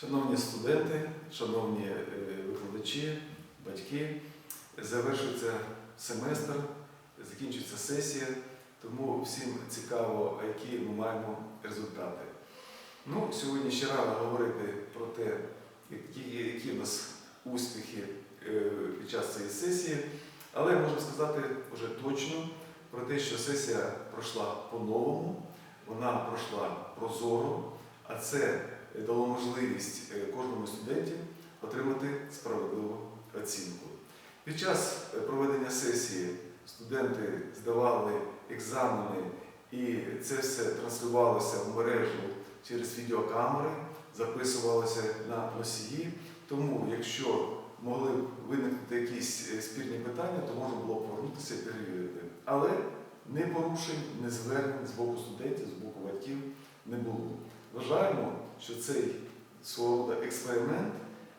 Шановні студенти, шановні е, викладачі, батьки, завершується семестр, закінчується сесія, тому всім цікаво, які ми маємо результати. Ну, сьогодні ще рано говорити про те, які, в нас успіхи е, під час цієї сесії, але можу сказати вже точно про те, що сесія пройшла по-новому, вона пройшла прозоро, а це дало можливість е, кожному студенті отримати справедливу оцінку. Під час е, проведення сесії студенти здавали екзамени, і це все транслювалося в мережу через відеокамери, записувалося на носії. Тому, якщо могли б виникнути якісь е, спірні питання, то можна було повернутися і перевірити. Але не порушень, не звернень з боку студентів, з боку батьків не було. Вважаємо, що цей свого експеримент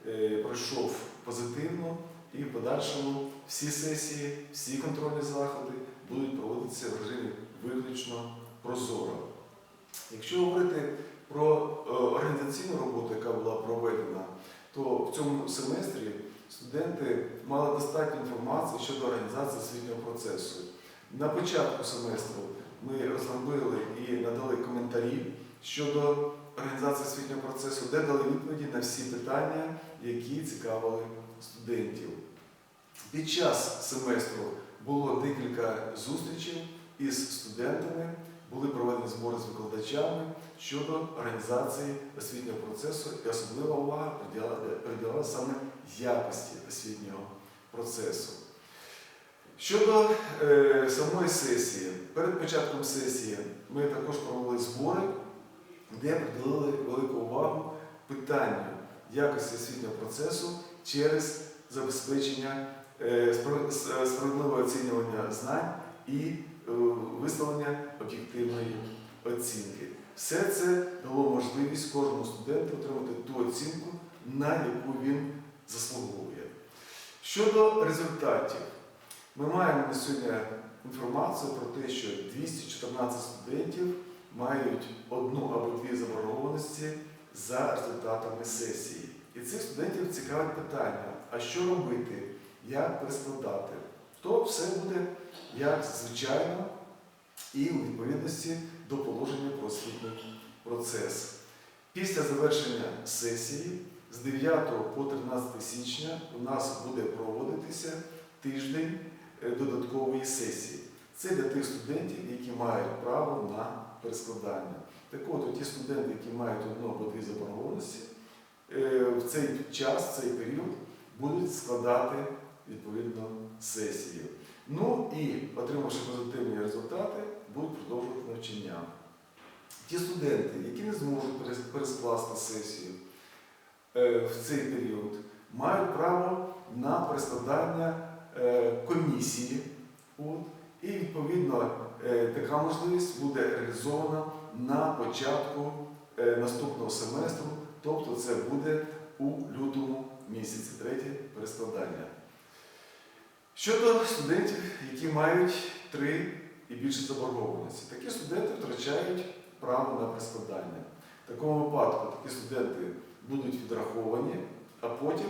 е, пройшов позитивно і в подальшому всі сесії, всі контрольні заходи будуть проводитися в режимі виключно прозоро. Якщо говорити про е, організаційну роботу, яка була проведена, то в цьому семестрі студенти мали достатньо інформації щодо організації освітнього процесу. На початку семестру ми розробили і надали коментарі щодо організації освітнього процесу, де дали відповіді на всі питання, які цікавили студентів. Під час семестру було декілька зустрічей із студентами, були проведені збори з викладачами щодо організації освітнього процесу і особлива увага приділялася саме якості освітнього процесу. Щодо е, самої сесії, перед початком сесії ми де приділили велику увагу питанню якості освітнього процесу через забезпечення е, справедливого оцінювання знань і е, виставлення об'єктивної оцінки. Все це дало можливість кожному студенту отримати ту оцінку, на яку він заслуговує. Щодо результатів, ми маємо на сьогодні інформацію про те, що 214 студентів мають одну або дві заборгованості за результатами сесії. І цих студентів цікавить питання, а що робити, як перескладати. То все буде як звичайно і у відповідності до положення про освітній процес. Після завершення сесії з 9 по 13 січня у нас буде проводитися тиждень е, додаткової сесії. Це для тих студентів, які мають право на перескладання. Так от, ті студенти, які мають одну або дві заборгованості, е, в цей час, в цей період будуть складати відповідно сесію. Ну і, отримавши позитивні результати, будуть продовжувати навчання. Ті студенти, які не зможуть перескласти сесію е, в цей період, мають право на перескладання е, комісії. От, і відповідно така можливість буде реалізована на початку е, наступного семестру, тобто це буде у лютому місяці, третє перескладання. Щодо студентів, які мають три і більше заборгованості, такі студенти втрачають право на перескладання. В такому випадку такі студенти будуть відраховані, а потім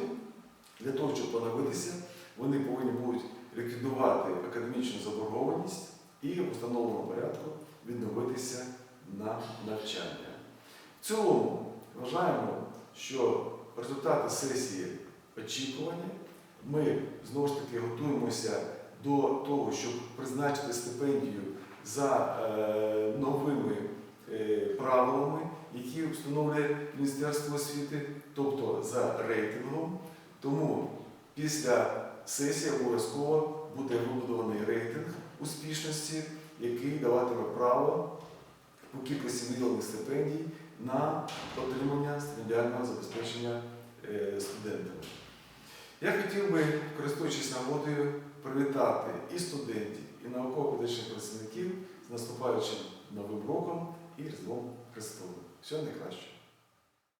для того, щоб поновитися, вони повинні будуть ліквідувати академічну заборгованість і в установленому порядку відновитися на навчання. В цілому вважаємо, що результати сесії очікувані. Ми знову ж таки готуємося до того, щоб призначити стипендію за е, новими е, правилами, які встановлює Міністерство освіти, тобто за рейтингом. Тому після сесії обов'язково буде вибудований рейтинг успішності, який даватиме право по кількості виділених стипендій на отримання стипендіального забезпечення е, студентами. Я хотів би, користуючись нагодою, привітати і студентів, і науково-педагогічних працівників з наступаючим Новим роком і Різдвом Христовим. Всього найкращого!